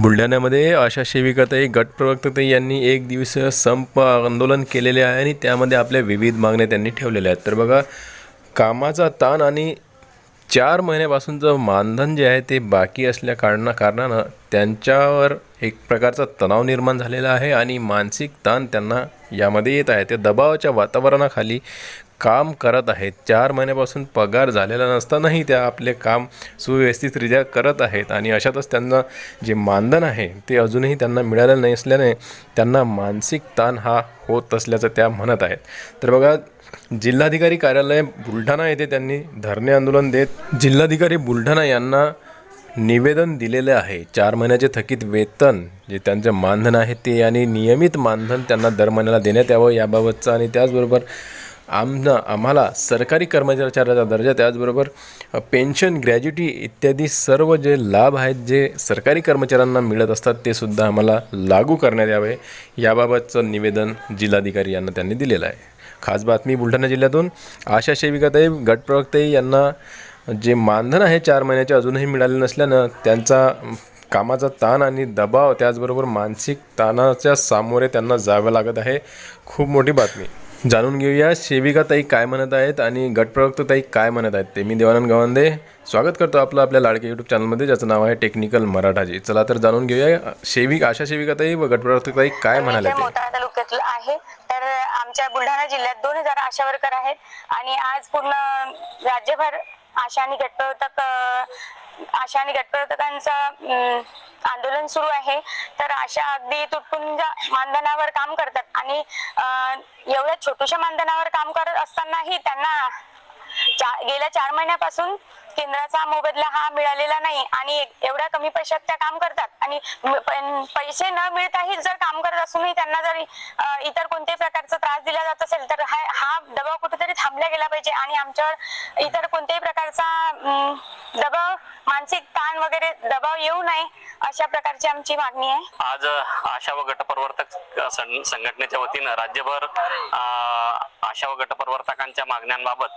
बुलढाण्यामध्ये आशा सेविकाताई गट यांनी एक दिवसीय संप आंदोलन केलेले आहे आणि त्यामध्ये आपल्या विविध मागण्या त्यांनी ठेवलेल्या आहेत. तर बघा कामाचा ताण आणि चार महिन्यापासूनचं मानधन जे आहे ते बाकी असल्या कारणा कारणानं त्यांच्यावर एक प्रकारचा तणाव निर्माण झालेला आहे आणि मानसिक ताण त्यांना यामध्ये येत आहे. ते दबावाच्या वातावरणाखाली काम करत आहेत. चार महिन्यापासून पगार झालेला नसतानाही त्या आपले काम सुव्यवस्थितरित्या करत आहेत आणि अशातच त्यांना जे मानधन आहे ते अजूनही त्यांना मिळालेलं नाही असल्याने त्यांना मानसिक ताण हा होत असल्याचं त्या म्हणत आहेत. तर बघा जिल्हाधिकारी कार्यालय बुलढाणा येथे त्यांनी धरणे आंदोलन देत जिल्हाधिकारी बुलढाणा यांना निवेदन दिलेले आहे. चार महिन्याचे थकीत वेतन जे त्यांचं मानधन आहे ते आणि नियमित मानधन त्यांना दर महिन्याला देण्यात यावं याबाबतचं आणि त्याचबरोबर आमना आम्हाला सरकारी कर्मचाऱ्याचा दर्जा त्याचबरोबर पेन्शन ग्रॅज्युटी इत्यादी सर्व जे लाभ आहेत जे सरकारी कर्मचाऱ्यांना मिळत असतात ते सुद्धा आम्हाला लागू करण्यात यावे. याबाबतचं निवेदन जिल्हाधिकारी यांना त्यांनी दिलेलं आहे. खास बातमी बुलढाणा जिल्ह्यातून. आशा सेविकाताई गटप्रवक्ताई यांना जे मानधन आहे चार महिन्याचे अजूनही मिळाले नसल्यानं त्यांचा कामाचा ताण आणि दबाव त्याचबरोबर मानसिक ताणाच्या सामोरे त्यांना जावं लागत आहे. खूप मोठी बातमी. जाणून घेऊया सेविकाताई काय म्हणत आहेत आणि गटप्रवक्ताताई काय म्हणत आहेत ते. मी देवानंद गवंदे. स्वागत करतो आपलं आपल्या लाडके यूट्यूब चॅनलमध्ये ज्याचं नाव आहे टेक्निकल मराठाजी. चला तर जाणून घेऊया सेविक आशा सेविकाताई व गटप्रवक्ताताई काय म्हणाले मोताळा तालुक्यातलं आहे. तर आमच्या बुलढाणा जिल्ह्यात दोन हजार आशा वर्कर आहेत आणि आज पूर्ण राज्यभर आशा आणि गटप्रवर्तक आशा आणि गटप्रवर्तकांचं अं, आंदोलन सुरू आहे. तर आशा अगदी तुटपुंज मानधनावर काम करतात. आणि अं, एवढ्या छोट्याशा मानधनावर काम करत असतानाही त्यांना चा- गेल्या चार महिन्यापासून केंद्राचा मोबदला हा मिळालेला नाही आणि एवढ्या कमी पैशात त्या काम करतात. आणि पैसे न मिळताही जर काम करत असूनही त्यांना जर इतर कोणत्याही प्रकारचा त्रास दिला जात असेल तर हा हा दबाव कुठेतरी थांबला गेला पाहिजे आणि आमच्यावर इतर कोणत्याही प्रकारचा दबाव मानसिक ताण वगैरे दबाव येऊ नये अशा प्रकारची आमची मागणी आहे. आज आशा व गटप्रवर्तक सं- संघटनेच्या वतीनं राज्यभर आशा व गटप्रवर्तकांच्या मागण्यांबाबत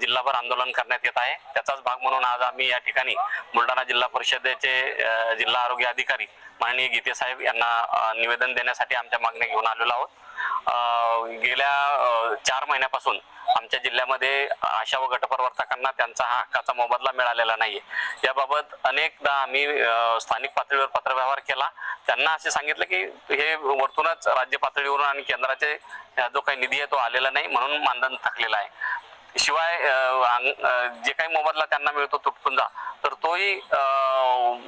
जिल्हाभर आंदोलन करण्यात येत आहे. त्याचाच भाग म्हणून आज आम्ही या ठिकाणी बुलढाणा जिल्हा परिषदेचे जिल्हा आरोग्य अधिकारी माननीय गीते साहेब यांना निवेदन देण्यासाठी आमच्या मागण्या घेऊन आलेलो आहोत. गेल्या चार महिन्यापासून आमच्या जिल्ह्यामध्ये आशा व गटप्रवर्तकांना त्यांचा हा हक्काचा मोबदला मिळालेला नाहीये. याबाबत अनेकदा आम्ही स्थानिक पातळीवर पत्रव्यवहार केला. त्यांना असे सांगितलं की हे वरतूनच राज्य पातळीवरून आणि केंद्राचे जो काही निधी आहे तो आलेला नाही म्हणून मानधन थकलेला आहे. शिवाय जे काही मोबदला त्यांना मिळतो तुटपुंजा तर तोही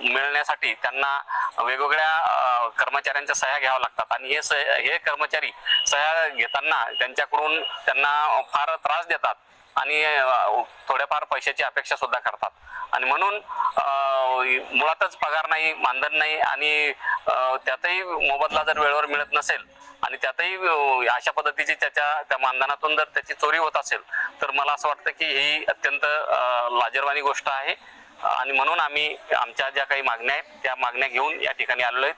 मिळण्यासाठी त्यांना वेगवेगळ्या कर्मचाऱ्यांच्या सह्या घ्याव्या लागतात. आणि हे हे कर्मचारी सह्या घेताना त्यांच्याकडून त्यांना फार त्रास देतात. आणि थोड्याफार पैशाची अपेक्षा सुद्धा करतात. आणि म्हणून मुळातच पगार नाही मानधन नाही आणि त्यातही मोबदला जर वेळेवर मिळत नसेल आणि त्यातही अशा पद्धतीची त्याच्या त्या मानधनातून जर त्याची चोरी होत असेल तर मला असं वाटतं की ही अत्यंत लाजरवाणी लाजिरवाणी गोष्ट आहे. आणि म्हणून आम्ही आमच्या ज्या काही मागण्या आहेत त्या मागण्या घेऊन या ठिकाणी आलेलो आहेत.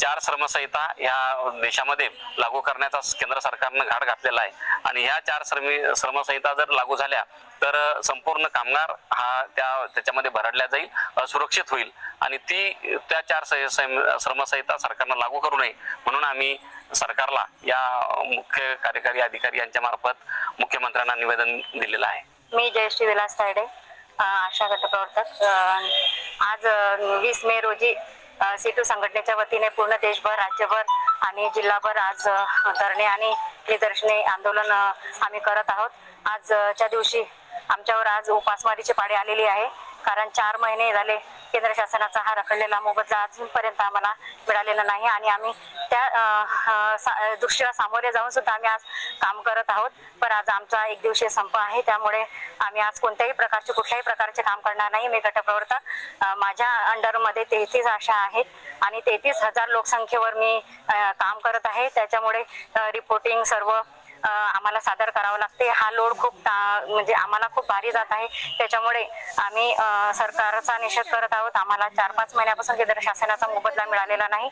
चार श्रमसंहिता या देशामध्ये लागू करण्याचा केंद्र सरकारनं घाट घातलेला आहे. आणि ह्या चार श्रमी श्रमसंहिता जर लागू झाल्या तर संपूर्ण कामगार हा त्या त्याच्यामध्ये भरडल्या जाईल सुरक्षित होईल. आणि ती त्या चार सं- श्रमसंहिता सरकारनं लागू करू नये म्हणून आम्ही सरकारला या मुख्य कार्यकारी अधिकारी यांच्या मार्फत मुख्यमंत्र्यांना निवेदन दिलेलं आहे. मी जयश्री विलास तायडे. आशा गटप्रवर्तक आज वीस मे रोजी सीटू संघटनेच्या वतीने पूर्ण देशभर राज्यभर आणि जिल्हाभर आज धरणे आणि निदर्शने आंदोलन आम्ही करत आहोत. आजच्या दिवशी आमच्यावर आज उपासमारीची पाळी आलेली आहे. कारण चार महिने झाले केंद्र शासनाचा हा रखडलेला मोबदला अजूनपर्यंत आम्हाला मिळालेला नाही आणि आम्ही त्या सा- दृष्टीला सामोरे जाऊन सुद्धा आम्ही आज काम करत आहोत. पण आज आमचा एक दिवसीय संप आहे. त्यामुळे आम्ही आज कोणत्याही प्रकारचे कुठल्याही प्रकारचे काम करणार नाही. मी गटप्रवर्तक माझ्या अंडरमध्ये तेहतीस आशा आहेत आणि तेहतीस हजार लोकसंख्येवर मी काम करत आहे. त्याच्यामुळे रिपोर्टिंग सर्व आम्हाला सादर करावं लागते. हा लोड खूप म्हणजे आम्हाला खूप भारी जात आहे. त्याच्यामुळे आम्ही सरकारचा निषेध करत आहोत. आम्हाला चार पाच महिन्यापासून केंद्र शासनाचा मोबदला मिळालेला नाही.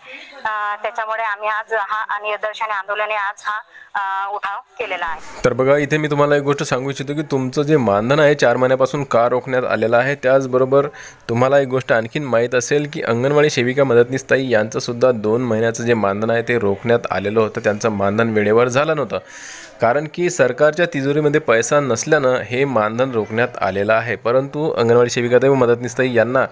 त्याच्यामुळे आम्ही आज हा निदर्शने आंदोलने आज हा उठाव केलेला आहे. तर बघा इथे मी तुम्हाला एक गोष्ट सांगू इच्छितो की तुमचं जे मानधन आहे चार महिन्यापासून का रोखण्यात आलेलं आहे. त्याचबरोबर तुम्हाला एक गोष्ट आणखीन माहीत असेल की अंगणवाडी सेविका मदतनीस ताई यांचं सुद्धा दोन महिन्याचं जे मानधन आहे ते रोखण्यात आलेलं होतं. त्यांचं मानधन वेळेवर झालं नव्हतं. कारण की सरकारच्या तिजोरीमध्ये पैसा नसल्यानं हे मानधन रोखण्यात आलेलं आहे. परंतु अंगणवाडी सेविका व मदतनीसताई यांना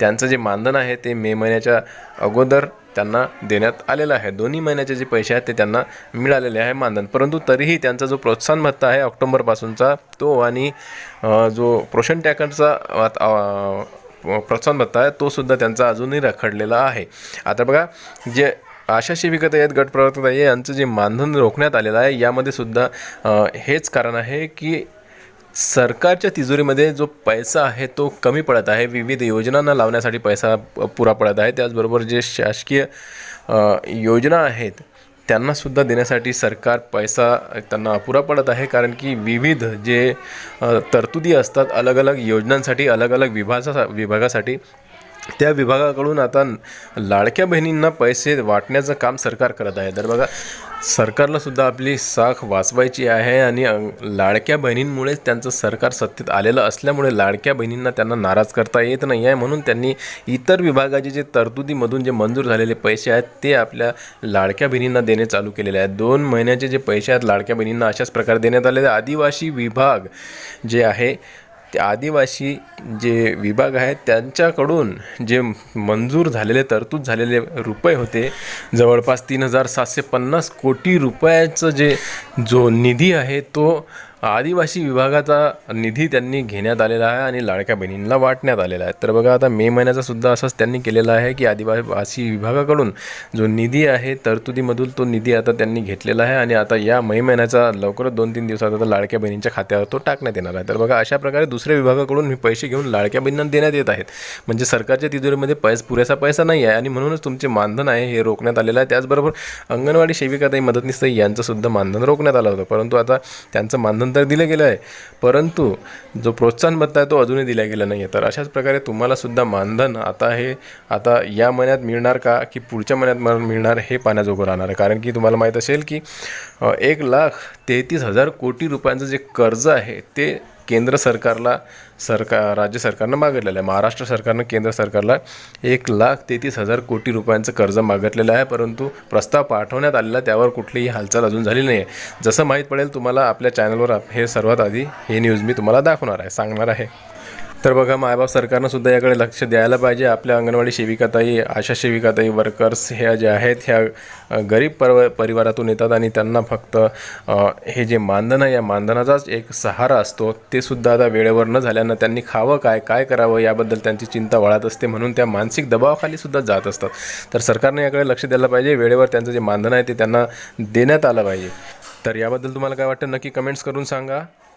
त्यांचं जे मानधन आहे ते मे महिन्याच्या अगोदर त्यांना देण्यात आलेलं आहे. दोन्ही महिन्याचे जे पैसे आहेत ते त्यांना मिळालेले आहे मानधन. परंतु तरीही त्यांचा जो प्रोत्साहन भत्ता आहे ऑक्टोबरपासूनचा तो आणि जो प्रोशन टॅकरचा प्रोत्साहन भत्ता आहे तो सुद्धा त्यांचा अजूनही रखडलेला आहे. आता बघा जे आशा सेविकता आहेत गट यांचं जे मानधन रोखण्यात आलेलं आहे यामध्ये सुद्धा हेच कारण आहे की सरकारच्या तिजोरीमध्ये जो पैसा आहे तो कमी पडत आहे. विविध योजनांना लावण्यासाठी पैसा प- पुरा पडत आहे. त्याचबरोबर जे शासकीय योजना आहेत त्यांनासुद्धा देण्यासाठी सरकार पैसा त्यांना अपुरा पडत आहे. कारण की विविध जे तरतुदी असतात अलग अलग योजनांसाठी अलग अलग विभागा विभागासाठी त्या विभागाकडून आता लाडक्या बहिणींना पैसे वाटण्याचं काम सरकार करत आहे. तर बघा सरकारला सुद्धा आपली साख वाचवायची आहे आणि लाडक्या बहिणींमुळेच त्यांचं सरकार सत्तेत आलेलं असल्यामुळे लाडक्या बहिणींना त्यांना नाराज करता येत नाही आहे. म्हणून त्यांनी इतर विभागाचे जे तरतुदीमधून जे मंजूर झालेले पैसे आहेत ते आपल्या लाडक्या बहिणींना देणे चालू केलेले आहेत. दोन महिन्याचे जे पैसे आहेत लाडक्या बहिणींना अशाच प्रकारे देण्यात आलेले आदिवासी विभाग जे आहे ते आदिवासी जे विभाग आहेत त्यांच्याकडून जे मंजूर झालेले तरतूद झालेले रुपये होते जवळपास तीन हजार सातशे पन्नास कोटी रुपयाचं जे जो निधी आहे तो आदिवासी विभागाचा निधी त्यांनी घेण्यात आलेला आहे आणि लाडक्या बहिणींना वाटण्यात आलेला आहे. तर बघा आता मे महिन्याचा सुद्धा असंच त्यांनी केलेलं आहे की आदिवासी विभागाकडून जो निधी आहे तरतुदीमधून तो निधी आता त्यांनी घेतलेला आहे आणि आता या मे महिन्याचा लवकरच दोन तीन दिवसात आता लाडक्या बहिणींच्या खात्यावर तो टाकण्यात येणार आहे. तर बघा अशा प्रकारे दुसऱ्या विभागाकडून पैसे घेऊन लाडक्या बहिणींना देण्यात येत आहेत. म्हणजे सरकारच्या तिजोरीमध्ये पैस पुरेसा पैसा नाही आहे आणि म्हणूनच तुमचे मानधन आहे हे रोखण्यात आलेलं आहे. त्याचबरोबर अंगणवाडी सेविकाताई मदतनीस ताई यांचं सुद्धा मानधन रोखण्यात आलं होतं. परंतु आता त्यांचं मानधन तर दिलं गेलं आहे. परंतु जो प्रोत्साहन भत्ता आहे तो अजूनही दिला गेला नाही आहे तर अशाच प्रकारे तुम्हालासुद्धा मानधन आता हे आता या महिन्यात मिळणार का की पुढच्या महिन्यात मिळणार हे पाण्याजोगं राहणार आहे. कारण की तुम्हाला माहीत असेल की एक लाख तेहतीस हजार कोटी रुपयांचं जे कर्ज आहे ते केंद्र सरकारला सरकार राज्य सरकारनं मागितलेलं आहे. महाराष्ट्र सरकारनं केंद्र सरकारला एक लाख तेहतीस हजार कोटी रुपयांचं कर्ज मागितलेलं आहे. परंतु प्रस्ताव पाठवण्यात आलेला त्यावर कुठलीही हालचाल अजून झाली नाही आहे जसं माहीत पडेल तुम्हाला आपल्या चॅनलवर हे सर्वात आधी हे न्यूज मी तुम्हाला दाखवणार आहे सांगणार आहे. तर बघा मायबाप सरकारनं सुद्धा याकडे लक्ष द्यायला पाहिजे. आपल्या अंगणवाडी सेविकाताई आशा सेविकाताई वर्कर्स ह्या ज्या आहेत ह्या गरीब पर परिवारातून येतात आणि त्यांना फक्त हे जे मानधन आहे या मानधनाचाच एक सहारा असतो. ते सुद्धा आता वेळेवर न झाल्यानं त्यांनी खावं काय काय करावं याबद्दल त्यांची चिंता वाढत असते म्हणून त्या मानसिक दबावाखाली सुद्धा जात असतात. तर सरकारने याकडे लक्ष द्यायला पाहिजे. वेळेवर त्यांचं जे मानधन आहे ते त्यांना देण्यात आलं पाहिजे. तर याबद्दल तुम्हाला काय वाटतं? नक्की कमेंट्स करून सांगा.